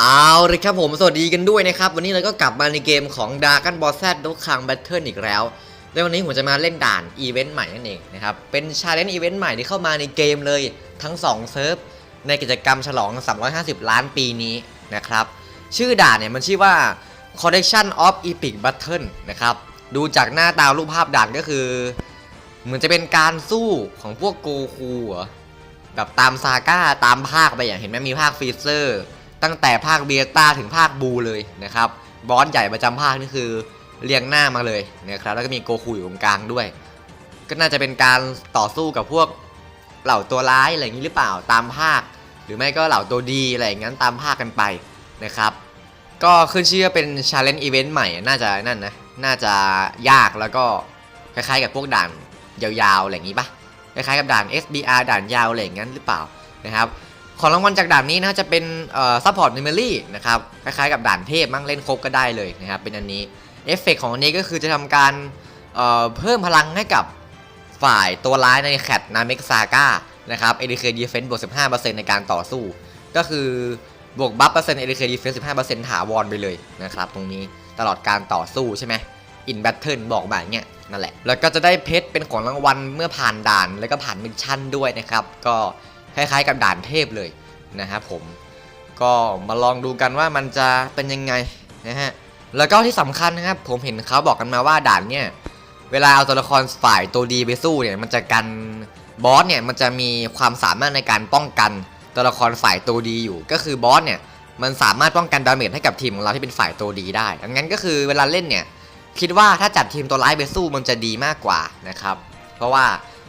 เอาเลยครับผมสวัสดีกันด้วยนะครับ วันนี้เราก็กลับมาในเกมของ Dragon Ball Z ดกคัง Battle อีกแล้วแล้ววันนี้ผมจะมาเล่นด่านอีเวนต์ใหม่นั่นเองนะครับ เป็นชาเลนจ์อีเวนต์ใหม่ที่เข้ามาในเกมเลยทั้ง 2 เซิร์ฟ ในกิจกรรมฉลอง 350 ล้านปีนี้นะครับ ชื่อด่านเนี่ยมันชื่อว่า Collection of Epic Battle นะครับ ดูจากหน้าตารูปภาพด่านก็คือ เหมือนจะเป็นการสู้ของพวกโกคูเหรอแบบตามซาก้าตามภาคไปอย่างเห็นไหมมีภาคฟรีเซอร์ ตั้งแต่ภาคเบียต้าถึงภาคบูเลยนะครับบอสใหญ่ประจำภาคนี่คือเรียงหน้ามาเลยนะครับแล้วก็มีโกคูอยู่ตรงกลางด้วย ก็น่าจะเป็นการต่อสู้กับพวกเหล่าตัวร้ายอะไรอย่างนี้หรือเปล่าตามภาค หรือไม่ก็เหล่าตัวดีอะไรอย่างนั้นตามภาคกันไปนะครับ ก็ขึ้นชื่อว่าเป็นชาเลนจ์อีเวนต์ใหม่น่าจะนั่นนะน่าจะยากแล้วก็คล้ายๆกับพวกด่านยาวๆอะไรอย่างนี้ปะคล้ายๆกับด่าน SBR ด่านยาวอะไรอย่างนั้นหรือเปล่านะครับ ของรางวัลจากด่านนี้นะจะเป็นเอ่อ support memory นะครับคล้ายๆกับด่านเทพมั่งเล่นครบก็ได้เลยนะครับเป็นอันนี้เอฟเฟกของอันนี้ก็คือจะทำการเอ่อเพิ่มพลังให้กับฝ่ายตัวร้ายในแคทนาเมกซาก้านะครับ ADK Defense บวก 15%ในการต่อสู้ ก็คือบวกบัฟเปอร์เซ็นต์ ADK Defense 15%ถาวรไปเลยนะครับตรงนี้ตลอดการต่อสู้ใช่ไหมอินแบทเทิลบอกมาอย่างเงี้ยนั่นแหละ แล้วก็จะได้เพชรเป็นของรางวัลเมื่อผ่านด่านแล้วก็ผ่านมิชชั่นด้วยนะครับ ก็ คล้ายๆ กับด่านเทพเลยนะครับผมก็มาลองดูกันว่ามันจะเป็นยังไงนะฮะแล้วก็ที่สำคัญนะครับผมเห็นเขาบอกกันมาว่าด่านเนี่ยเวลาเอาตัวละครฝ่ายตัวดีไปสู้เนี่ยมันจะกันบอสเนี่ยมันจะมีความสามารถในการป้องกันตัวละครฝ่ายตัวดีอยู่ ก็คือบอสเนี่ยมันสามารถป้องกันดาเมจให้กับทีมของเราที่เป็นฝ่ายตัวดีได้ดังนั้นก็คือเวลาเล่นเนี่ยคิดว่าถ้าจัดทีมตัวร้ายไปสู้มันจะดีมากกว่านะครับ เพราะว่า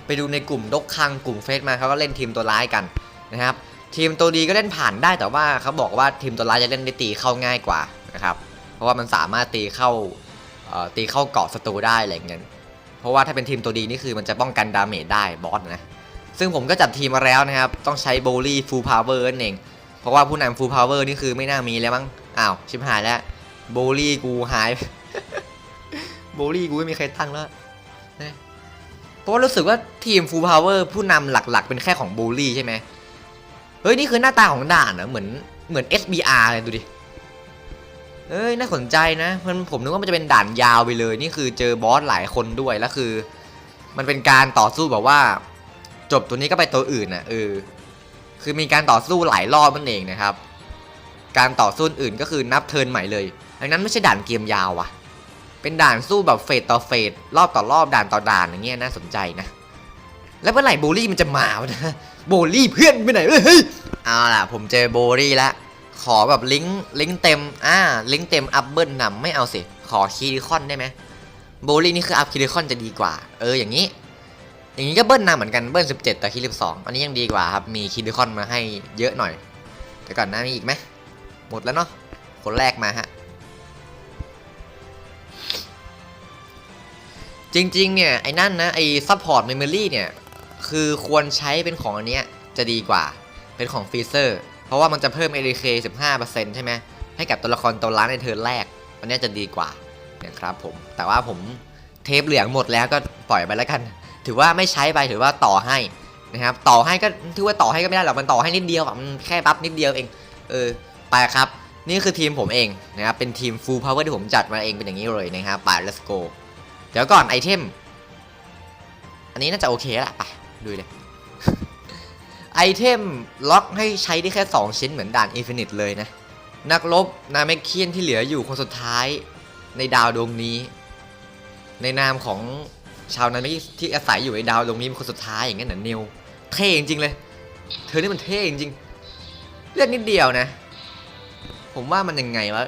ไปดูในกลุ่มดกคังกลุ่มเฟซมาเขาก็เล่นทีมตัวร้ายกันนะครับ ทีมตัวดีก็เล่นผ่านได้แต่ว่าเขาบอกว่าทีมตัวร้ายจะเล่นได้ตีเข้าง่ายกว่านะครับ เพราะว่ามันสามารถตีเข้าตีเข้าเกาะศัตรูได้อะไรเงี้ยเพราะว่าถ้าเป็นทีมตัวดีนี่คือมันจะป้องกันดาเมจได้บอสนะซึ่งผมก็จัดทีมมาแล้วนะครับ ต้องใช้โบลี่ฟูลพาวเวอร์นั่นเอง เพราะว่าผู้นำฟูลพาวเวอร์นี่คือไม่น่ามีแล้วมั้งอ้าวชิบหายแล้วโบลี่กูหายโบลี่กูไม่มีใครตั้งแล้วนะ เพราะรู้สึกว่าทีมฟูลพาวเวอร์ผู้นำหลักๆ เป็นแค่ของโบลี่ใช่ไหมเฮ้ย นี่คือหน้าตาของด่านเหรอเหมือนเหมือน SBR เลยดูดิเอ้ยน่าสนใจนะมันผมนึกว่ามันจะเป็นด่านยาวไปเลย นี่คือเจอบอสหลายคนด้วยแล้วคือ มันเป็นการต่อสู้แบบว่า จบตัวนี้ก็ไปตัวอื่นน่ะเออคือมีการต่อสู้หลายรอบนั่นเองนะครับ การต่อสู้อื่นก็คือนับเทินใหม่เลยดังนั้นไม่ใช่ด่านเกมยาวว่ะ เป็นด่านสู้แบบเฟสต่อเฟสรอบต่อรอบด่านต่อด่านอย่างเงี้ยน่าสนใจนะ แล้วเมื่อไหร่โบลี่มันจะมาวะนะโบลี่เพื่อนไปไหนเว้ยเฮ้ยเอาล่ะ ผมเจอโบลี่แล้วขอแบบลิงก์ลิงก์เต็มอ่าลิงก์เต็มอัพเบิลนำไม่เอาสิขอคีริคอนได้ไหมโบลี่นี่คืออัพคีริคอนจะดีกว่า เอออย่างนี้ อย่างนี้ก็เบิลนำเหมือนกันเบิ้ล17แต่คีริ12อันนี้ยังดีกว่าครับมีคีริคอนมาให้เยอะหน่อยแต่ก่อนหน้ามีอีกไหมหมดแล้วเนาะคนแรกมาฮะ จริงๆ เนี่ย ไอ้นั่นนะไอ้ซัพพอร์ตเมมโมรี่เนี่ย คือควรใช้เป็นของอันเนี้ยจะดีกว่าเป็นของฟีเซอร์เพราะว่ามันจะเพิ่ม ADK 15%ใช่ไหมให้กับตัวละครตัวร้านในเทิร์นแรก อันเนี้ยจะดีกว่านะครับผมแต่ว่าผมเทปเหลืองหมดแล้วก็ปล่อยไปแล้วกัน ถือว่าไม่ใช้ไปถือว่าต่อให้นะครับต่อให้ก็ถือว่าต่อให้ก็ไม่ได้หรอกมันต่อให้นิดเดียวมันแค่บัฟนิดเดียวเองเออไปครับ นี่คือทีมผมเองนะครับเป็นทีม full power ที่ผมจัดมาเองเป็นอย่างนี้เลยนะครับไป let's go เดี๋ยวก่อนไอเทม อันนี้น่าจะโอเคแล้วล่ะไปดูเลย ไอเทมล็อกให้ใช้ได้แค่ 2 ชิ้นเหมือนด่าน Infinite เลยนะ นักรบนาเมคเคียนที่เหลืออยู่คนสุดท้ายในดาวดวงนี้ ในนามของชาวนาเมคที่อาศัยอยู่ในดาวดวงนี้เป็นคนสุดท้ายอย่างนั้นเหรอนิวเท่จริงๆเลย เธอนี่มันเท่จริงๆเลือดนิดเดียวนะ ผมว่ามันยังไงวะ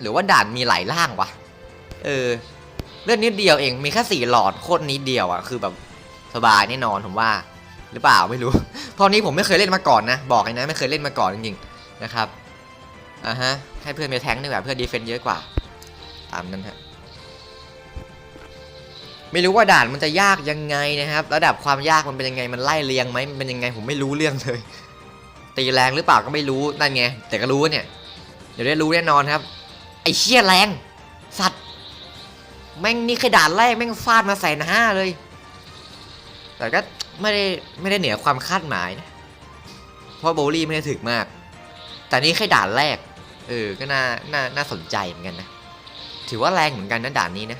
หรือว่าด่านมีหลายร่างวะ เออ เลือดนิดเดียวเองมีแค่สี่หลอดโคตรนิดเดียวอะคือแบบสบายแน่นอนผมว่า หรือเปล่าไม่รู้พราะนี้ผมไม่เคยเล่นมาก่อนนะ บอกเลยนะไม่เคยเล่นมาก่อนจริงๆนะครับอ่าฮะให้เพื่อนไปแทงดีกว่าเพื่อนดีเฟนต์เยอะกว่า ตามนั้นฮะไม่รู้ว่าด่านมันจะยากยังไงนะครับ ระดับความยากมันเป็นยังไงมันไล่เรียงไหมมันเป็นยังไงผมไม่รู้เรื่องเลย ตีแรงหรือเปล่าก็ไม่รู้นั่นไงแต่ก็รู้เนี่ย เดี๋ยวได้รู้แน่นอนครับ ไอ้เชี่ยแรง สัตว์ แม่งนี่แค่ด่านแรกแม่งฟาดมาแสนห้าเลย แต่ก็ไม่ได้ไม่ได้เหนือความคาดหมายนะ เพราะโบลี่ไม่ได้ถึกมาก แต่นี่แค่ด่านแรก เออ ก็น่า น่า น่าสนใจเหมือนกันนะ ถือว่าแรงเหมือนกันนะด่านนี้นะ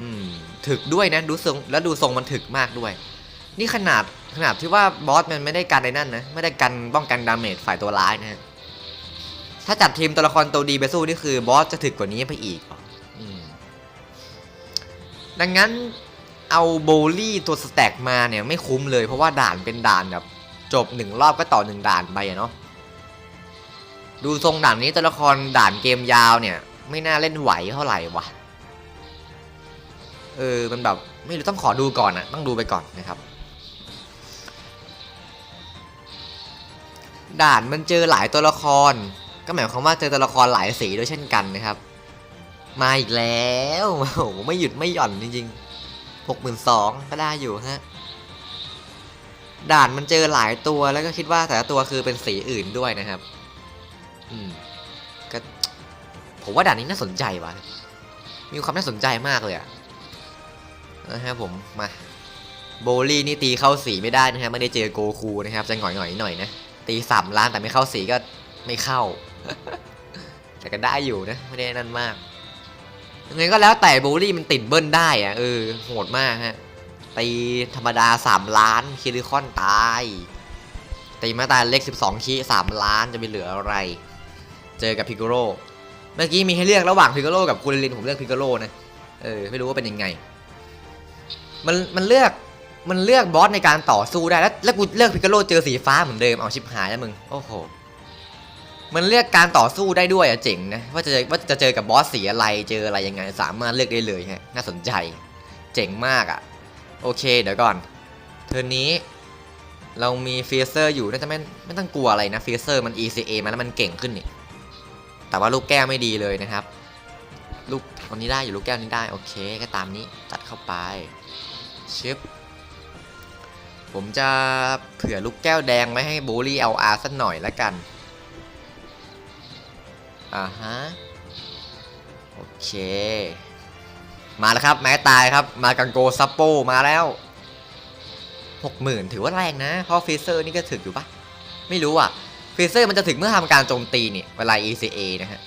อืม ถึกด้วยนะ ดูทรง แล้วดูทรงมันถึกมากด้วย นี่ขนาด ขนาดที่ว่าบอสมันไม่ได้กันในนั่นนะ ไม่ได้กันป้องกันดาเมจฝ่ายตัวร้ายนะฮะถ้าจัดทีมตัวละครตัวดีไปสู้นี่คือบอสจะถึกกว่านี้ไปอีก ดังนั้นเอาโบลี่ตัวสแต็กมาเนี่ยไม่คุ้มเลยเพราะว่าด่านเป็นด่านแบบจบหนึ่งรอบก็ต่อหนึ่งด่านไปอะเนาะดูทรงด่านนี้ตัวละครด่านเกมยาวเนี่ย ไม่น่าเล่นไหวเท่าไหร่วะเออมันแบบไม่รู้ต้องขอดูก่อนอะต้องดูไปก่อนนะครับ ด่านมันเจอหลายตัวละคร ก็หมายความว่าเจอตัวละครหลายสีด้วยเช่นกันนะครับ มาอีกแล้วโอ้โหไม่หยุดไม่หย่อนจริงๆหกหมื่นสองก็ได้อยู่ฮะ ด่านมันเจอหลายตัวแล้วก็คิดว่าแต่ละตัวคือเป็นสีอื่นด้วยนะครับ อืม ก็ ผมว่าด่านนี้น่าสนใจว่ะ มีความน่าสนใจมากเลยอะนะฮะผม มา โบลี่นี่ตีเข้าสีไม่ได้นะฮะไม่ได้เจอโกคูนะครับ จะหงอยหน่อยๆหน่อยนะ ตีสามล้านแต่ไม่เข้าสีก็ไม่เข้า แต่ก็ได้อยู่นะ ไม่ได้นั่นมาก ยังไงก็แล้วแต่โบลี่มันติดเบิ้ลได้อะเออโหดมากฮะตีธรรมดา 3 ล้านคิริคอนตายตีมาตายเล็ก 12คี3ล้านจะไปเหลืออะไร เจอกับพิกโรเมื่อกี้มีให้เลือกระหว่างพิกโรกับคูริลินผมเลือกพิกโรนะเออไม่รู้ว่าเป็นยังไง มันมันเลือกมันเลือกบอสในการต่อสู้ได้แล้วแล้วกูเลือกพิกโรเจอสีฟ้าเหมือนเดิมเอาชิบหายแล้วมึงโอ้โห มันเลือกการต่อสู้ได้ด้วยอะเจ๋งนะว่าจะว่าจะเจอกับบอสสีอะไรเจออะไรยังไงสามารถเลือกได้เลยฮะน่าสนใจเจ๋งมากอะโอเคเดี๋ยวก่อนเทอร์นี้เรามีฟีเซอร์อยู่น่าจะไม่ไม่ต้องกลัวอะไรนะฟีเซอร์มัน ECA มาแล้วมันเก่งขึ้นนี่แต่ว่าลูกแก้วไม่ดีเลยนะครับลูกคนนี้ได้อยู่ลูกแก้วนี้ได้โอเคก็ตามนี้ตัดเข้าไปชิปผมจะเผื่อลูกแก้วแดงไว้ให้โบลี่เอลอาสักหน่อยละกัน อ่าฮะ โอเค มาแล้วครับแม้ตายครับ มากังโกซัปโปมาแล้วหกหมื่นถือว่าแรงนะ เพราะฟีเซอร์นี่ก็ถึกอยู่ปะไม่รู้อะฟีเซอร์มันจะถึงเมื่อทำการโจมตีนี่เวลา ECA นะฮะ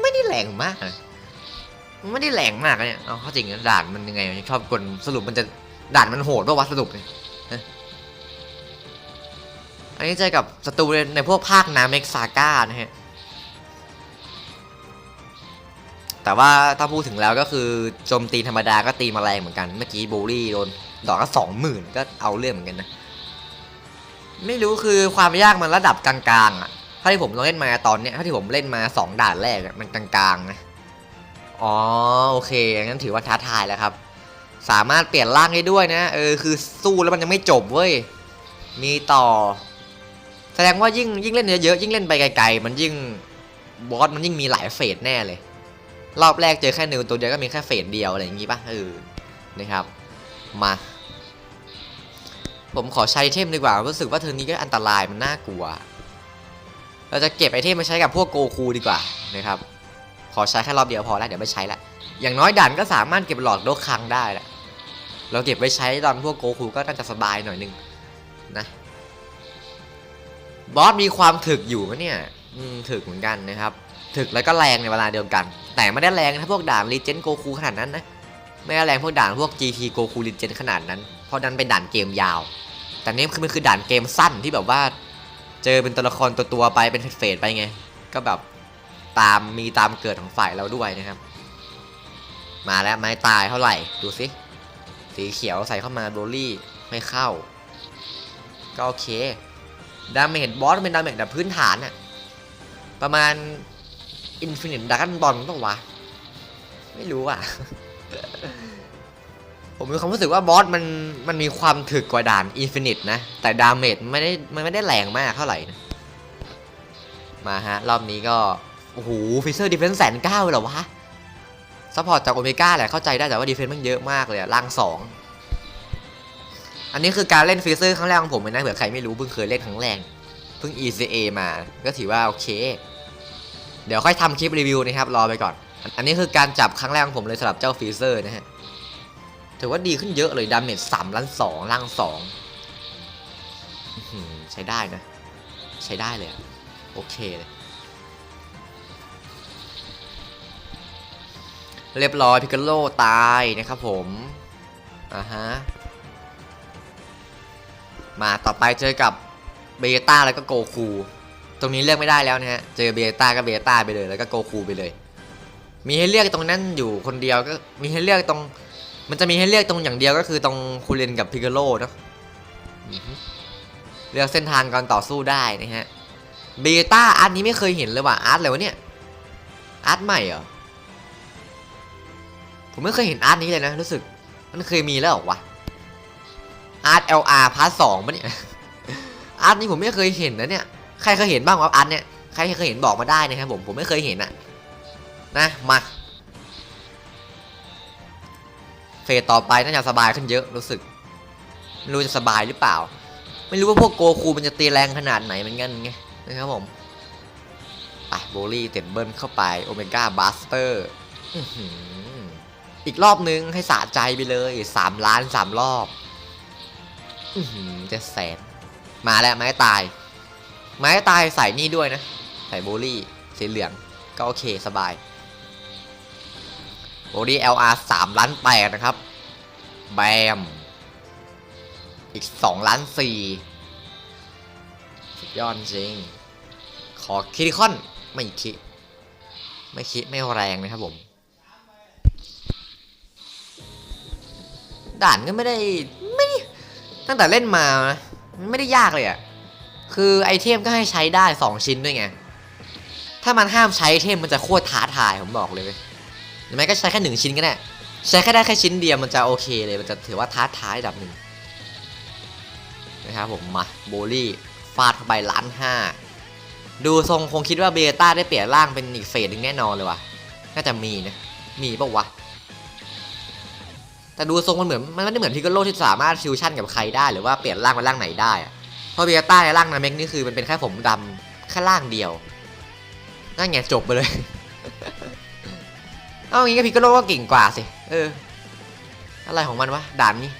ไม่ได้แรงมากนะไม่ได้แรงมากนะเนี่ยเอาเข้าจริงนะด่านมันยังไงชอบกลสรุปมันจะด่านมันโหดป่าวะสรุปเนี่ยอันนี้เจอกับศัตรูในพวกภาคน้ำเม็กซาก้านะฮะ แต่ว่าถ้าพูดถึงแล้วก็คือโจมตีธรรมดาก็ตีมาแรงเหมือนกัน เมื่อกี้บูลี่โดนดอกก็สองหมื่นก็เอาเรื่องเหมือนกันนะ ไม่รู้คือความยากมันระดับกลางๆอะถ้าที่ผมลองเล่นมาตอนเนี้ยถ้าที่ผมเล่นมาสองด่านแรกมันกลางๆนะ อ๋อโอเคงั้นถือว่าท้าทายแล้วครับ สามารถเปลี่ยนร่างได้ด้วยนะ เออคือสู้แล้วมันยังไม่จบเว้ย มีต่อ แสดงว่ายิ่งยิ่งเล่นเยอะๆยิ่งเล่นไปไกลๆ มันยิ่งบอสมันยิ่งมีหลายเฟสแน่เลย รอบแรกเจอแค่นิวตัวเดียวก็มีแค่เฟสเดียวอะไรอย่างงี้ป่ะเออนะครับมา ผมขอใช้เทมดีกว่ารู้สึกว่าเทอร์นี้ก็อันตรายมันน่ากลัว เราจะเก็บไอเทมมาใช้กับพวกโกคูดีกว่านะครับขอใช้แค่รอบเดียวพอแล้วเดี๋ยวไม่ใช้ละอย่างน้อยด่านก็สามารถเก็บหลอดโดคังได้แหละเราเก็บไว้ใช้ตอนพวกโกคูก็น่าจะสบายหน่อยนึงนะบอสมีความถึกอยู่ไหมเนี่ยถึกเหมือนกันนะครับ ถึกแล้วก็แรงในเวลาเดียวกัน แต่ไม่ได้แรงถ้าพวกด่านรีเจนโกคูขนาดนั้นนะไม่ได้แรงพวกด่านพวก GT โกคูรีเจนขนาดนั้น เพราะนั้นเป็นด่านเกมยาว แต่นี่คือมันคือด่านเกมสั้นที่แบบว่า เจอเป็นตัวละครตัวตัวๆไปเป็นเฟสไปไง ก็แบบตามมีตามเกิดของฝ่ายเราด้วยนะครับ มาแล้วไม้ตายเท่าไหร่ดูสิสีเขียวใส่เข้ามาโบลี่ไม่เข้า ก็โอเคดาเมจบอสเป็นดาเมจแบบพื้นฐานอะประมาณ อินฟินิตดักกันบอลต้องวะ ไม่รู้อะ ผมมีความรู้สึกว่าบอสมันมันมีความถึกกว่าด่านอินฟินิตนะ แต่ดาเมจไม่ได้มันไม่ได้แรงมากเท่าไหร่นะมาฮะ รอบนี้ก็ โอ้โหฟิเซอร์ดิเฟนส์แสนเก้าเหรอวะซัพพอร์ตจากโอเมก้าแหละเข้าใจได้แต่ว่าดีเฟนส์มันเยอะมากเลยอะล่างสองอันนี้คือการเล่นฟีเซอร์ครั้งแรกของผมเลยนะเผื่อใครไม่รู้เพิ่งเคยเล่นครั้งแรกเพิ่ง ECA มา ก็ถือว่าโอเค เดี๋ยวค่อยทำคลิปรีวิวนะครับรอไปก่อน อันนี้คือการจับครั้งแรกของผมเลยสำหรับเจ้าฟีเซอร์นะฮะถือว่าดีขึ้นเยอะเลยดาเมจสามล้านสองล่างสองใช้ได้นะ ใช้ได้เลยโอเคเลยเรียบร้อยพิกาโลตายนะครับผมอ่าฮะมาต่อไปเจอกับเบต้าแล้วก็โกคู รงนี้เลือกไม่ได้แล้วนะฮะ เจอเบต้าก็เบต้าไปเลย แล้วก็โกคูไปเลย มีให้เลือกตรงนั้นอยู่คนเดียวก็มีให้เลือกตรง มันจะมีให้เลือกตรงอย่างเดียวก็คือตรงคูเรนกับพิกาโลเนาะอือฮึเลือกเส้นทางการต่อสู้ได้นะฮะ เบต้าอาร์ตนี้ไม่เคยเห็นเลยว่ะอาร์ตอะไรวะเนี่ย อาร์ตใหม่เหรอ ผมไม่เคยเห็นอาร์ตนี้เลยนะ รู้สึก มันเคยมีแล้วเหรอวะ อาร์ต LR พาร์ทสองปะเนี่ย อาร์ตนี้ผมไม่เคยเห็นนะเนี่ย ใครเคยเห็นบ้างวะอาร์ตเนี่ยใครเคยเห็นบอกมาได้นะครับผมผมไม่เคยเห็นอะนะมาเฟสต่อไปน่าจะสบายขึ้นเยอะรู้สึกไม่รู้จะสบายหรือเปล่า ไม่รู้ว่าพวกโกคูมันจะตีแรงขนาดไหนเหมือนกันไงนะครับผมไปโบลี่เต็มเบิลเข้าไปโอเมก้าบัสเตอร์อีกรอบนึงให้สะใจไปเลย3ล้าน3รอบจ็ดแสนมาแล้วไม้ตาย ไม้ตายใส่นี่ด้วยนะ ใส่โบลี่สีเหลืองก็โอเคสบายโบดี้ LR 3ล้านแปดนะครับ แบม อีก2ล้าน4สุดยอดจริง ขอคิริคอน ไม่คิด ไม่คิด ไม่แรงนะครับผม ด่านก็ไม่ได้ ไม่ตั้งแต่เล่นมานะไม่ได้ยากเลยอะ่ะ คือไอเทมก็ให้ใช้ได้ 2 ชิ้นด้วยไง ถ้ามันห้ามใช้ไอเทมมันจะโคตรท้าทายผมบอกเลยเว้ยหรือไม่ก็ใช้แค่หนึ่งชิ้นก็ได้ ใช้แค่ได้แค่ชิ้นเดียวมันจะโอเคเลยมันจะถือว่าท้าทายระดับหนึ่งนะครับผมมาโบลี่ฟาดเข้าไปล้านห้าดูทรงคงคิดว่าเบต้าได้เปลี่ยนร่างเป็นอีกเฟสหนึ่งแน่นอนเลยว่ะน่าจะมีนะมีปะวะแต่ดูทรงมันเหมือนมันไม่ได้เหมือนพิกโลที่สามารถฟิวชั่นกับใครได้หรือว่าเปลี่ยนร่างเป็นร่างไหนได้อะ เพราะเบต้าในร่างนาเมกนี่คือมันเป็นแค่ผมดำแค่ร่างเดียวนั่นไงจบไปเลย เอางี้ก็พิกาโลก็เก่งกว่าสิ เออ อะไรของมันวะ ด่านนี้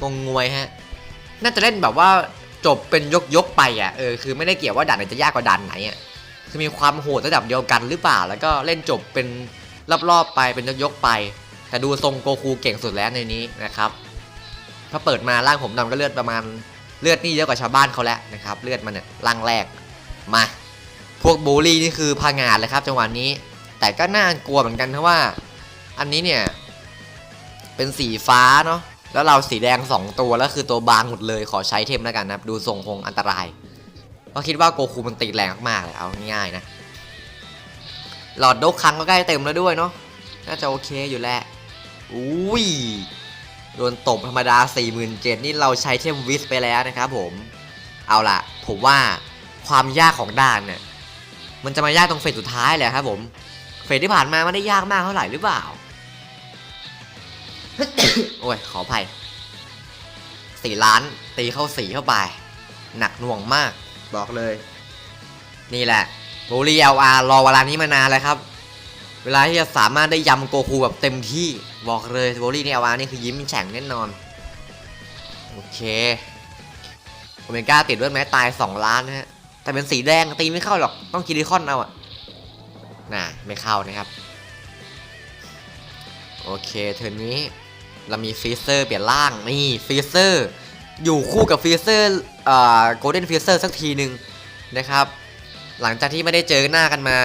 งงงวยฮะ น่าจะเล่นแบบว่าจบเป็นยกยกไปอะ เออ คือไม่ได้เกี่ยวว่าด่านไหนจะยากกว่าด่านไหนอะ คือมีความโหดระดับเดียวกันหรือเปล่า แล้วก็เล่นจบเป็นรอบๆไปเป็นยกยกไป แต่ดูทรงโกคูเก่งสุดแล้วในนี้นะครับ ถ้าเปิดมาร่างผมดำก็เลือดประมาณ เลือดนี่เยอะกว่าชาวบ้านเขาแล้วนะครับ เลือดมันเนี่ยร่างแรกมา พวกบูลี่นี่คือพางานเลยครับ จังหวะนี้ แต่ก็น่ากลัวเหมือนกันเพราะว่า อันนี้เนี่ย เป็นสีฟ้าเนาะแล้วเราสีแดง 2 ตัวแล้วคือตัวบางหมดเลยขอใช้เทมแล้วกันนะครับ ดูทรงคงอันตรายเพราะคิดว่าโกคูมันตีแรงมากเลยเอาง่ายๆนะ หลอดดกครั้งก็ใกล้เต็มแล้วด้วยเนาะน่าจะโอเคอยู่แหละอุ้ย โดนตบธรรมดา 47,000นี่เราใช้เทมวิสไปแล้วนะครับผมเอาล่ะ ผมว่าความยากของด่านเนี่ยมันจะมายากตรงเฟสสุดท้ายแหละครับผมเฟสที่ผ่านมาไม่ได้ยากมากเท่าไหร่หรือเปล่าโอ้ยขออภัยสี่ล้านตีเข้าสีเข้าไป หนักหน่วงมาก บอกเลย นี่แหละโบลีเอลอาร์รอเวลานี้มานานแล้วครับ เวลาที่จะสามารถได้ยำโกคูแบบเต็มที่ บอกเลยโบลีในเอลอาร์นี่คือยิ้มแฉ่งแน่นอน โอเคโอเมก้าติดด้วยแม้ตาย 2 ล้านนะฮะ แต่เป็นสีแดงตีไม่เข้าหรอก ต้องคิริคอนเอาอะน่ะ ไม่เข้านะครับ โอเคเทิร์นนี้เรามีฟีเซอร์เปลี่ยนร่าง นี่ฟีเซอร์ อยู่คู่กับฟีเซอร์เอ่อโกลเด้นฟีเซอร์สักทีหนึ่งนะครับ หลังจากที่ไม่ได้เจอหน้ากันมา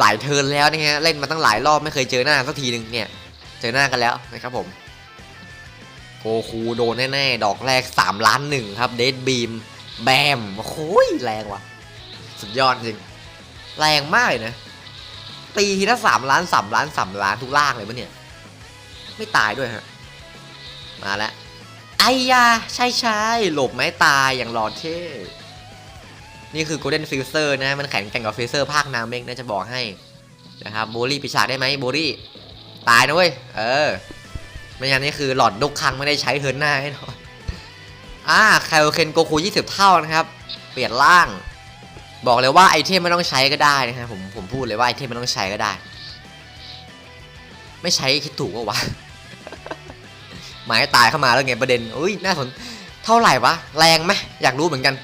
หลายเทิร์นแล้วนะฮะ เล่นมาตั้งหลายรอบไม่เคยเจอหน้าสักทีหนึ่งเนี่ย อหน้ากันแล้วนะครับผมโกคูโดนแน่ๆ ดอกแรก 3 ล้านหนึ่งครับ เดดบีม แบมโอ้โหแรงว่ะ สุดยอดจริง แรงมากเลยนะ ตีทีละสามล้านสามล้านสามล้านทุกล่างเลยปะเนี่ย ไม่ตายด้วยฮะ มาแล้ว ไอ้ยาใช่ใช่หลบไม่ตายอย่างหลอดเท่นี่คือ Golden f i l t e r นะ มันแข็งแกร่งกับ f i l t e r ภาคนาเมกนะจะบอกให้นะครับโบลี่ปิดฉาได้ไหมโบลี่ ตายนะเว้ย เออ ไม่งั้นนี่คือหลอดดุกคังไม่ได้ใช้เฮิร์นหน้าแน่นอนอ่าไคลเคนโกคู20 เท่านะครับ เปลี่ยนร่าง บอกเลยว่าไอเทมไม่ต้องใช้ก็ได้นะครับผมผมพูดเลยว่าไอเทมไม่ต้องใช้ก็ได้ ไม่ใช้คิดถูกวะหมายตายเข้ามาแล้วไงประเด็นอุ้ยน่าสนเท่าไหร่วะแรงไหมอยากรู้เหมือนกัน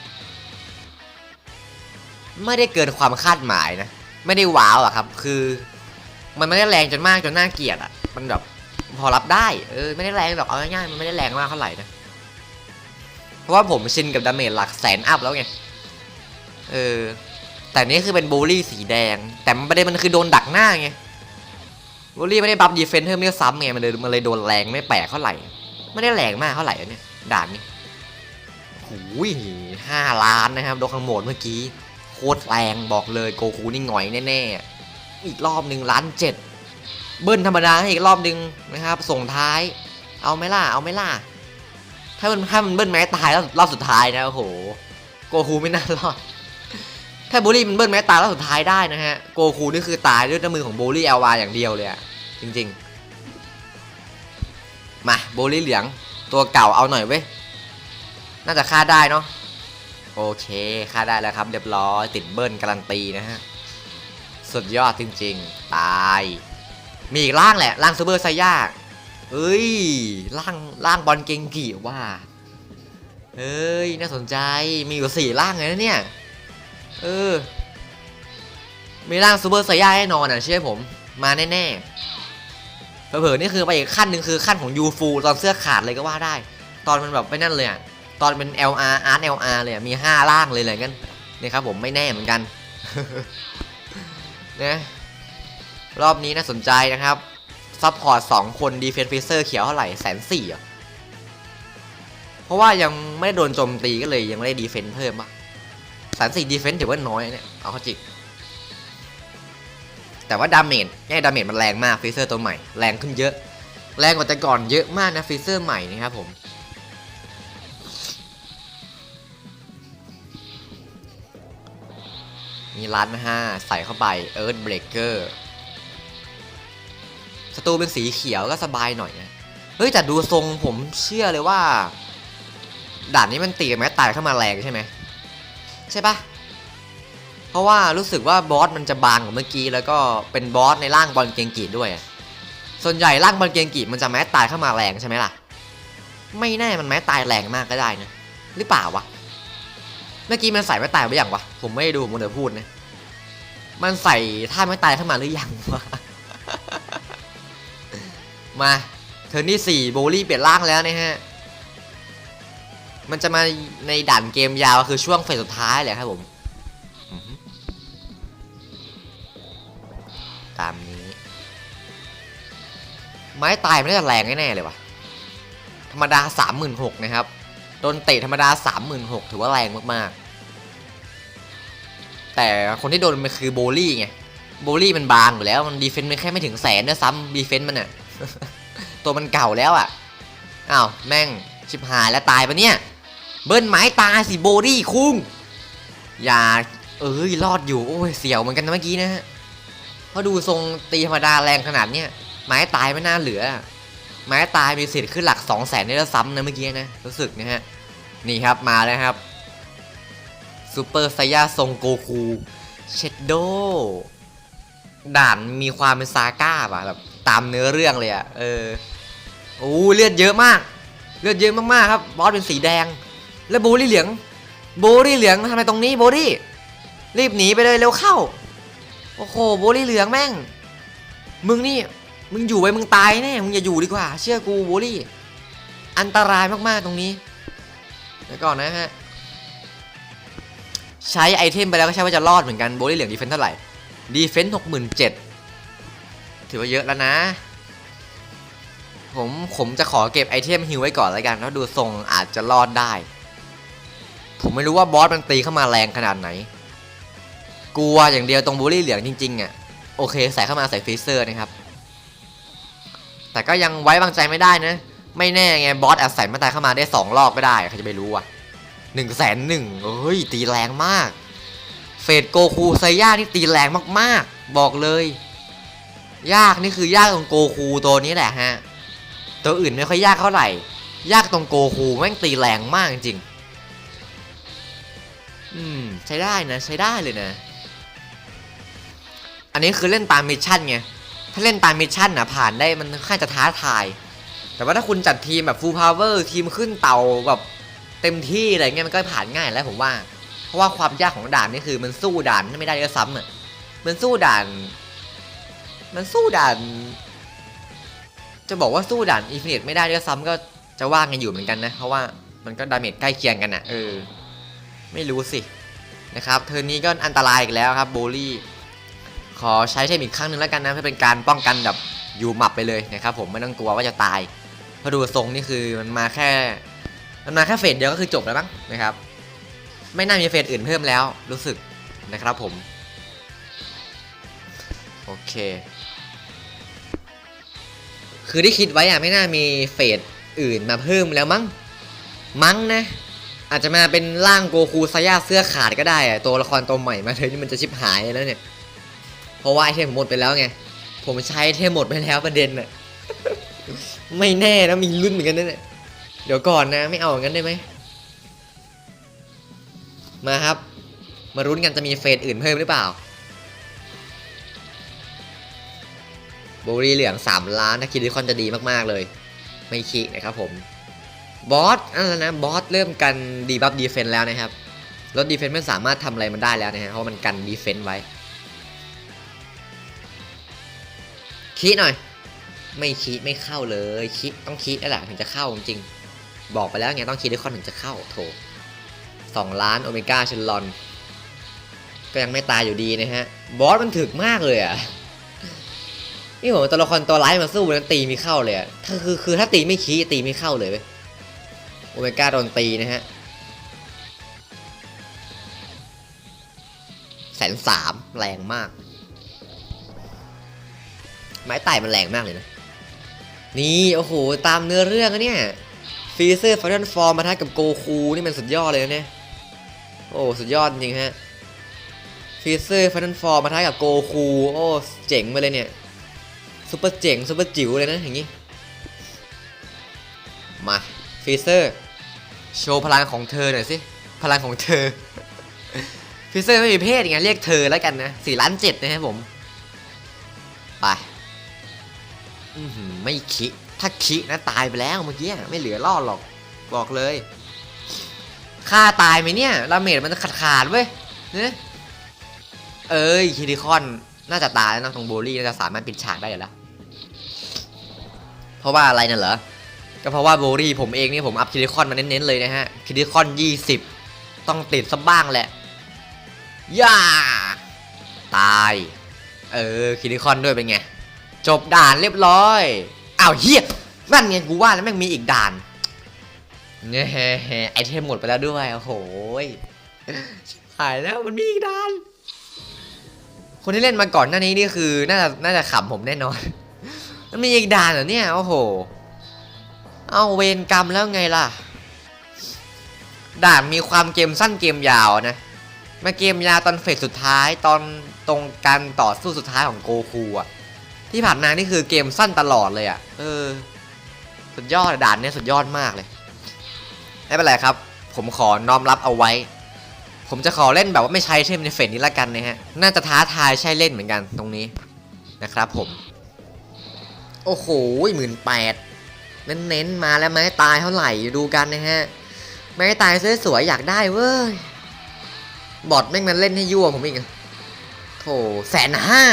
ไม่ได้เกินความคาดหมายนะ ไม่ได้ว้าวอะครับ คือ มันไม่ได้แรงจนมากจนน่าเกลียดอะ มันแบบพอรับได้เออไม่ได้แรงหรอกเอาง่ายๆมันไม่ได้แรงมากเท่าไหร่นะเพราะว่าผมชินกับดาเมจหลักแสนอัพแล้วไงเออแต่นี่คือเป็นบูลลี่สีแดง แต่มันประเด็นมันคือโดนดักหน้าไงบูลลี่ไม่ได้บัฟดีเฟนเทอร์ไม่ซ้ำไงมันเลยมันเลยโดนแรงไม่แปลกเท่าไหร่ไม่ได้แรงมากเท่าไหร่เนี่ยด่านนี้หูยห้าล้านนะครับโดนขังโมดเมื่อกี้โคตรแรงบอกเลยโกคูนี่หงอยแน่ๆ อีกรอบหนึ่งล้านเจ็ดเบิ้ลธรรมดาให้อีกรอบหนึ่งนะครับ ส่งท้าย เอาไหมล่ะ เอาไหมล่ะ ถ้ามันถ้ามันเบิ้ลแม้ตายแล้วรอบสุดท้ายนะโอ้โห โกคูไม่น่ารอด ถ้าโบลี่มันเบิ้ลแม้ตายรอบสุดท้ายได้นะฮะ โกคูนี่คือตายด้วยน้ำมือของโบลี่เอลวาอย่างเดียวเลยอะจริงๆ มาโบลี่เหลืองตัวเก่าเอาหน่อยเว้ย น่าจะฆ่าได้เนาะ โอเคฆ่าได้แล้วครับ เรียบร้อยติดเบิ้ลการันตีนะฮะ สุดยอดจริงๆ ตาย มีอีกร่างแหละ ร่างซูเปอร์ไซย่าเอ้ย ร่างร่างบอลเกงกี่ว่าเอ้ย น่าสนใจ มีอยู่สี่ร่างเลยนะเนี่ย เออ มีร่างซูเปอร์ไซย่าแน่นอนอะเชื่อผม มาแน่ๆ เผลอๆนี่คือไปอีกขั้นหนึ่งคือขั้นของยูฟูตอนเสื้อขาดเลยก็ว่าได้ ตอนมันแบบไปนั่นเลยอะ ตอนเป็น LR Art LR เลยอะมี5ล่างเลยเลยกันนี่ครับผมไม่แน่เหมือนกัน นะรอบนี้น่าสนใจนะครับซัพพอร์ต2คนดีเฟน s ์ฟิเซอร์เขียวเท่าไหร่แสนสี่อะเพราะว่ายังไม่ได้โดนโจมตีก็เลยยังไม่ได้ดีเฟน s ์เพิ่มอะแสนสี่ดีเฟน s ์ถือว่าน้อยเนี่ยเอาเข้าจริงแต่ว่าดาเมจแง่ดาเมจมันแรงมากฟิเซอร์ตัวใหม่แรงขึ้นเยอะ แรงกว่าแต่ก่อนเยอะมากนะฟิเซอร์ใหม่นะครับผม มีร้านมาห้าใส่เข้าไปเอิร์ธเบรกเกอร์สตูเป็นสีเขียวก็สบายหน่อยนะเฮ้ยแต่ดูทรงผมเชื่อเลยว่า ด่านนี้มันตีกับแม้ตายเข้ามาแรงใช่ไหมใช่ปะเพราะว่ารู้สึกว่าบอสมันจะบางกว่าเมื่อกี้แล้วก็เป็นบอสในร่างบอลเกงกีด้วย ส่วนใหญ่ร่างบอลเกงกีมันจะแม้ตายเข้ามาแรงใช่ไหมล่ะ ไม่แน่มันแม้ตายแรงมากก็ได้นะหรือเปล่าวะ มื่อกี้มันใส่ไม่ตายไปอย่างวะ ผมไม่ได้ดูผมเดี๋ยวพูดนะ มันใส่ท่าไม่ตายเข้ามาหรือยังวะ มาเทิร์นที่โบลี่เปลี่ยนร่างแล้วนะฮะ มันจะมาในด่านเกมยาวคือช่วงเฟสสุดท้ายเลยครับผม ตามนี้ ไม้ตายมันน่าจะแรงแน่ๆเลยวะธรรมดา 36,000นะครับโดนเตะธรรมดา 36,000 ถือว่าแรงมาก ๆ แต่คนที่โดนมันคือโบลี่ไงโบลี่มันบางอยู่แล้วมันดีเฟนต์มันแค่ไม่ถึงแสนด้วยซ้ำดีเฟนต์มันอะตัวมันเก่าแล้วอะอ้าวแม่งชิบหายแล้วตายปะเนี่ย เบิ้ลไม้ตายสิโบลี่คุ้งอย่าเอ้ยรอดอยู่โอ้ยเสียวเหมือนกันนะเมื่อกี้นะฮะเพราะดูทรงตีธรรมดาแรงขนาดเนี้ยไม้ตายไม่น่าเหลือ ไม้ตายมีสิทธิ์ขึ้นหลัก2 0 0แสนได้แล้วซ้ำนะเมื่อกี้นะรู้สึกนะฮะนี่ครับมาแล้วครับ ซูเปอร์ไซย่าทรงโกคูเชดโดด่านมีความเป็นซาก้าป่ะแบบตามเนื้อเรื่องเลยอะเออโอ้เลือดเยอะมาก เลือดเยอะมากๆครับบอสเป็นสีแดง แล้วโบลี่เหลือง โบลี่เหลืองทำไมตรงนี้โบลี่รีบหนีไปเลยเร็วเข้า โอ้โหโบลี่เหลืองแม่ง มึงนี่มึงอยู่ไว้มึงตายแน่มึงอย่าอยู่ดีกว่า เชื่อกูโบลี่ อันตรายมากๆตรงนี้เดี๋ยวก่อนนะฮะ ใช้ไอเทมไปแล้วก็ใช่ว่าจะรอดเหมือนกันโบลี่เหลืองดีเฟนส์เท่าไหร่ดีเฟนส์หกหมื่นเจ็ดถือว่าเยอะแล้วนะ ผมผมจะขอเก็บไอเทมฮิวไว้ก่อนแล้วกันแล้วดูทรงอาจจะรอดได้ ผมไม่รู้ว่าบอสมันตีเข้ามาแรงขนาดไหน กลัวอย่างเดียวตรงบูลี่เหลืองจริงๆอะโอเคใส่เข้ามาใส่ฟรีเซอร์นะครับ แต่ก็ยังไว้วางใจไม่ได้นะ ไม่แน่ไงบอสอาจใส่มาตายเข้ามาได้สองรอบก็ได้ใครจะไปรู้อะ หนึ่งแสนหนึ่งเฮ้ย ตีแรงมาก เฟดโกคูไซย่านี่ตีแรงมากๆ บอกเลย ยากนี่คือยากตรงโกคูตัวนี้แหละฮะ ตัวอื่นไม่ค่อยยากเท่าไหร่ ยากตรงโกคูแม่งตีแรงมากจริง อืม ใช้ได้นะ ใช้ได้เลยนะ อันนี้คือเล่นตามมิชชั่นไง ถ้าเล่นตามมิชชั่นนะผ่านได้มันค่อนข้างจะท้าทาย แต่ว่าถ้าคุณจัดทีมแบบฟูลพาวเวอร์ทีมขึ้นเต่าแบบ เต็มที่อะไรเงี้ยมันก็ผ่านง่ายแล้วผมว่า เพราะว่าความยากของด่านนี่คือมันสู้ด่านไม่ได้ด้วยซ้ำอะมันสู้ด่าน มันสู้ด่าน จะบอกว่าสู้ด่านอินฟินิตไม่ได้ด้วยซ้ำก็จะว่ากันอยู่เหมือนกันนะเพราะว่ามันก็ดาเมจใกล้เคียงกันอะเออ ไม่รู้สินะครับเทอร์นี้ก็อันตรายอีกแล้วครับโบลี่ขอใช้เทคนิคครั้งหนึ่งแล้วกันนะเพื่อเป็นการป้องกันแบบอยู่หมับไปเลยนะครับผมไม่ต้องกลัวว่าจะตายเพราะดูทรงนี่คือมันมาแค่ มันมาแค่เฟสเดียวก็คือจบแล้วมั้งนะครับ ไม่น่ามีเฟสอื่นเพิ่มแล้วรู้สึกนะครับผม โอเค คือที่คิดไว้อะไม่น่ามีเฟสอื่นมาเพิ่มแล้วมั้ง มั้งนะ อาจจะมาเป็นร่างโกคูซายาเสื้อขาดก็ได้อะตัวละครตัวใหม่มาเลยนี่มันจะชิบหายแล้วเนี่ย เพราะว่าไอเทมผมหมดไปแล้วไง ผมใช้ไอเทมหมดไปแล้วประเด็นน่ะไม่แน่นะมีรุ่นเหมือนกันนะเนี่ย เดี๋ยวก่อนนะไม่เอาอย่างนั้นได้ไหม มาครับ มารุ้นกันจะมีเฟสอื่นเพิ่มหรือเปล่าโบรีเหลือง 3 ล้านถ้าคิดดิคอนจะดีมากๆเลย ไม่คิดนะครับผม บอสอะไรนะบอสเริ่มกันดีบัฟดีเฟนแล้วนะครับรถดีเฟนไม่สามารถทำอะไรมันได้แล้วนะฮะเพราะมันกันดีเฟนไว้คิดหน่อย ไม่คิดไม่เข้าเลยคิดต้องคิดแล้วแหละถึงจะเข้าจริง บอกไปแล้วไงต้องคิดด้วยคอนถึงจะเข้าโถสองล้านโอเมก้าเชนลอน ก็ยังไม่ตายอยู่ดีนะฮะ บอสมันถึกมากเลยอะ นี่ผมตัวละครตัวร้ายมาสู้นั้นตีไม่เข้าเลยอะถ้าคือคือถ้าตีไม่คีตีไม่เข้าเลยเว้ยโอเมก้าโดนตีนะฮะแสนสามแรงมาก ไม้ไต่มันแรงมากเลยนะ นี่ โอ้โห ตามเนื้อเรื่องอะเนี่ย ฟีเซอร์ฟอนฟอร์มมาทักกับโกคูนี่มันสุดยอดเลยนะเนี่ย โอ้สุดยอดจริงฮะฟีเซอร์ฟอนฟอร์มมาทักกับโกคูโอ้เจ๋งไปเลยเนี่ยซุปเปอร์เจ๋งซุปเปอร์จิ๋วเลยนะอย่างงี้ มาฟีเซอร์โชว์พลังของเธอหน่อยสิ พลังของเธอฟีเซอร์ไม่มีเพศไงเรียกเธอแล้วกันนะสี่ล้านเจ็ดนะครับผม ไปอือหือไม่คิด ถ้าคินะตายไปแล้วเมื่อกี้ไม่เหลือรอดหรอกบอกเลยฆ่าตายไหมเนี่ยดาเมจมันจะขาดขาดๆเว้ยเนี่ยเอ้ยคิริคอนน่าจะตายแล้วนะตรงโบลี่น่าจะสามารถปิดฉากได้แล้วเพราะว่าอะไรน่ะเหรอก็เพราะว่าโบลี่ผมเองนี่ผมอัพคิริคอนมาเน้นๆเลยนะฮะคิริคอน 20 ต้องติดสักบ้างแหละย่าตาย เออคิริคอนด้วยเป็นไง จบด่านเรียบร้อย อ้าวเฮียนั่นไงกูว่าแล้วแม่งมีอีกด่านเนี่ยไอเทมหมดไปแล้วด้วยโอ้โหหายแล้วมันมีอีกด่าน คนที่เล่นมาก่อนหน้านี้นี่คือน่าจะน่าจะขำผมแน่นอน มันมีอีกด่านเหรอเนี่ยโอ้โห เอาเวรกรรมแล้วไงล่ะ ด่านมีความเกมสั้นเกมยาวนะมาเกมยาวตอนเฟสสุดท้ายตอนตรงการต่อสู้สุดท้ายของโกคูอะ ที่ผ่านมานี่คือเกมสั้นตลอดเลยอะ่ะ เออ สุดยอดด่านเนี้ยสุดยอดมากเลยไม่เป็นไรครับ ผมขอน้อมรับเอาไว้ ผมจะขอเล่นแบบว่าไม่ใช้เทมในเฟสนี้ละกันนะฮะ น่าจะท้าทายใช่เล่นเหมือนกันตรงนี้นะครับผม โอ้โหหมื่นแปดเน้นๆมาแล้วไม้ตายเท่าไหร่ดูกันนะฮะ ไม้ตายสวยๆอยากได้เว้ย บอทแม่งมันเล่นให้ยั่วผมอีกโถแสนห้า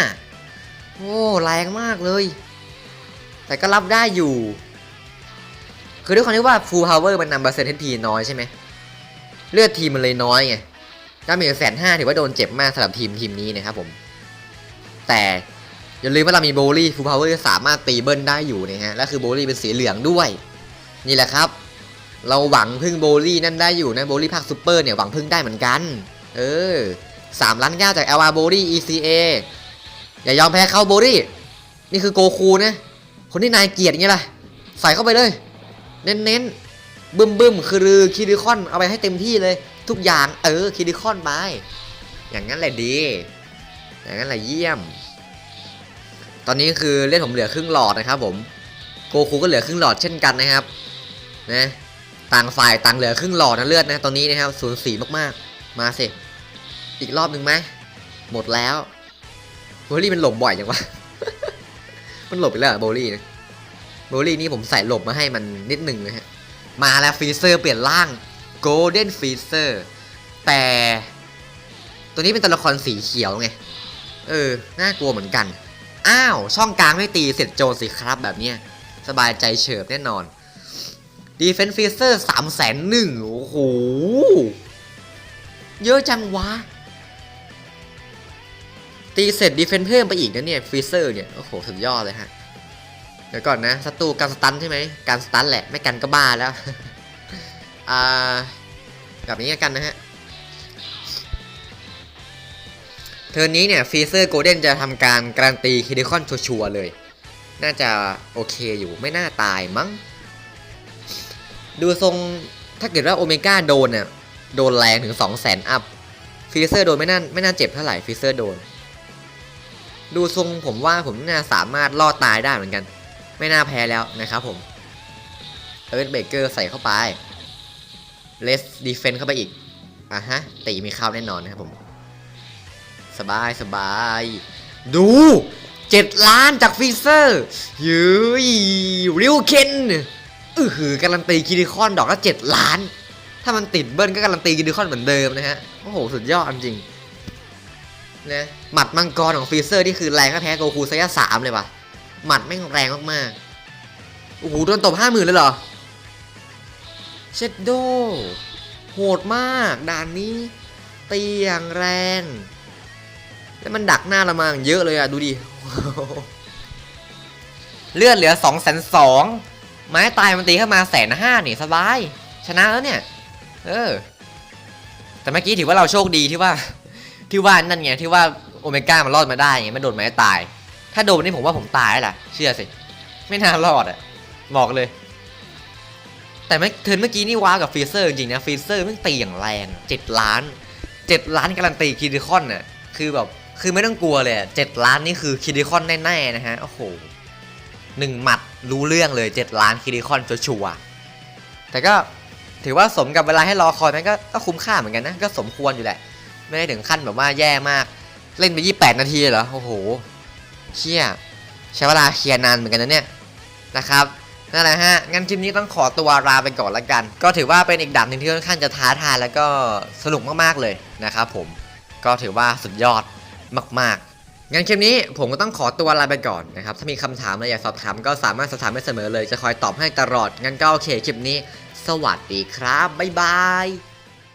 โอ้แรงมากเลย แต่ก็รับได้อยู่ คือด้วยความที่ว่า full power มันนำเปอร์เซ็นต์ HP น้อยใช่ไหมเลือดทีมมันเลยน้อยไงก็มีแสนห้าถือว่าโดนเจ็บมากสำหรับทีมทีมนี้นะครับผม แต่อย่าลืมว่าเรามีโบลี่ full power สามารถตีเบิ้ลได้อยู่นะฮะ และคือโบลี่เป็นสีเหลืองด้วย นี่แหละครับ เราหวังพึ่งโบลี่นั่นได้อยู่นะโบลี่ภาคซูเปอร์เนี่ยหวังพึ่งได้เหมือนกัน เออสามล้านเก้าจาก LR โบลี่ ECA อย่ายอมแพ้เขาโบรี่ นี่คือโกคูนะ คนที่นายเกลียดอย่างเงี้ยล่ะ ใส่เข้าไปเลย เน้นๆ บึ้มบึ้มคือคิริคอน เอาไปให้เต็มที่เลย ทุกอย่าง เออ คิริคอนไป อย่างนั้นแหละดี อย่างนั้นแหละเยี่ยม ตอนนี้คือเล่นผมเหลือครึ่งหลอดนะครับผม โกคูก็เหลือครึ่งหลอดเช่นกันนะครับ นะ ต่างฝ่ายต่างเหลือครึ่งหลอดนะเลือดนะ ตอนนี้นะครับศูนย์สีมากๆ มาสิ อีกรอบหนึ่งไหม หมดแล้ว โบลี่มันหลบบ่อยจังวะ มันหลบไปแล้วอะโบลี่นะโบลี่นี่ผมใส่หลบมาให้มันนิดหนึ่งนะฮะ มาแล้วฟรีเซอร์เปลี่ยนร่าง Golden Freezer แต่ ตัวนี้เป็นตัวละครสีเขียวไง เออ น่ากลัวเหมือนกัน อ้าว ช่องกลางไม่ตีเสร็จโจรสิครับแบบเนี้ย สบายใจเฉิบแน่นอน Defense Freezer สามแสนหนึ่งโอ้โห เยอะจังวะ ตีเสร็จ Defense เพิ่มไปอีกนะเนี่ย Freezer เนี่ยโอ้โหสุดยอดเลยฮะเดี๋ยวก่อนนะศัตรูการสตันใช่ไหมการสตันแหละไม่กันก็บ้าแล้วอ่าแบบนี้กันนะฮะเทิร์นนี้เนี่ยฟรีเซอร์โกลเด้นจะทำการการันตีคิดิคอนชัวร์เลย น่าจะโอเคอยู่ไม่น่าตายมั้ง ดูทรงถ้าเกิดว่าโอเมก้าโดนเนี่ยโดนแรงถึง 2 0 0 0 0 0 อัพฟรีเซอร์โดนไม่น่าไม่น่าเจ็บเท่าไหร่ฟรีเซอร์โดน ดูทรงผมว่าผมน่าสามารถรอดตายได้เหมือนกัน ไม่น่าแพ้แล้วนะครับผมเอิร์ธเบเกอร์ใส่เข้าไปเลสดีเฟนเข้าไปอีกอะฮะตีมีข้าวแน่นอนนะครับผม สบายสบาย ดูเจ็ดล้านจากฟีเซอร์ยืยริวเคนอือหือการันตีคิดิคอนดอกละเจ็ดล้าน ถ้ามันติดเบิ้ลก็การันตีคิดิคอนเหมือนเดิมนะฮะ โอ้โห สุดยอดจริง นะหมัดมังกรของฟีเซอร์นี่คือแรงก็แพ้โกคูไซยะสามเลยว่ะ หมัดแม่งแรงมากๆ โอ้โห โดนตบห้าหมื่นเลยเหรอ เชดโด โหดมาก ด่านนี้ ตีอย่างแรง แล้วมันดักหน้าเรามาอย่างเยอะเลยอะ ดูดิ เลือดเหลือสองแสนสองไม้ตายมันตีเข้ามาแสนห้านี่สบาย ชนะแล้วเนี่ย เออ แต่เมื่อกี้ถือว่าเราโชคดีที่ว่า ที่ว่านั่นไงที่ว่าโอเมก้ามันรอดมาได้ไงไม่โดนไม้ตาย ถ้าโดนนี่ผมว่าผมตายแล้วล่ะเชื่อสิ ไม่น่ารอดอะบอกเลย แต่ไม่เทินเมื่อกี้นี่ว้ากับฟีเซอร์จริงนะฟีเซอร์มันตีอย่างแรงเจ็ดล้านเจ็ดล้านการันตีคิดิคอนน่ะคือแบบคือไม่ต้องกลัวเลยเจ็ดล้านนี่คือคิดิคอนแน่ๆนะฮะโอ้โหหนึ่งหมัดรู้เรื่องเลยเจ็ดล้านคิดิคอนชัวร์ๆแต่ก็ถือว่าสมกับเวลาให้รอคอยมันก็ก็คุ้มค่าเหมือนกันนะ ก็สมควรอยู่แหละ ไม่ได้ถึงขั้นแบบว่าแย่มาก เล่นไปยี่แปดนาทีเหรอ โอ้โหเชี่ยใช้เวลาเคลียร์นานเหมือนกันนะเนี่ยนะครับนั่นแหละฮะ งั้นคลิปนี้ต้องขอตัวลาไปก่อนละกัน ก็ถือว่าเป็นอีกด่านหนึ่งที่ค่อนข้างจะท้าทายแล้วก็สนุกมากๆเลยนะครับผม ก็ถือว่าสุดยอดมากๆ งั้นคลิปนี้ผมก็ต้องขอตัวลาไปก่อนนะครับ ถ้ามีคำถามอะไรอยากสอบถามก็สามารถสอบถามได้เสมอเลย จะคอยตอบให้ตลอด งั้นก็โอเคคลิปนี้ สวัสดีครับ บ๊ายบาย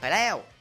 ไปแล้ว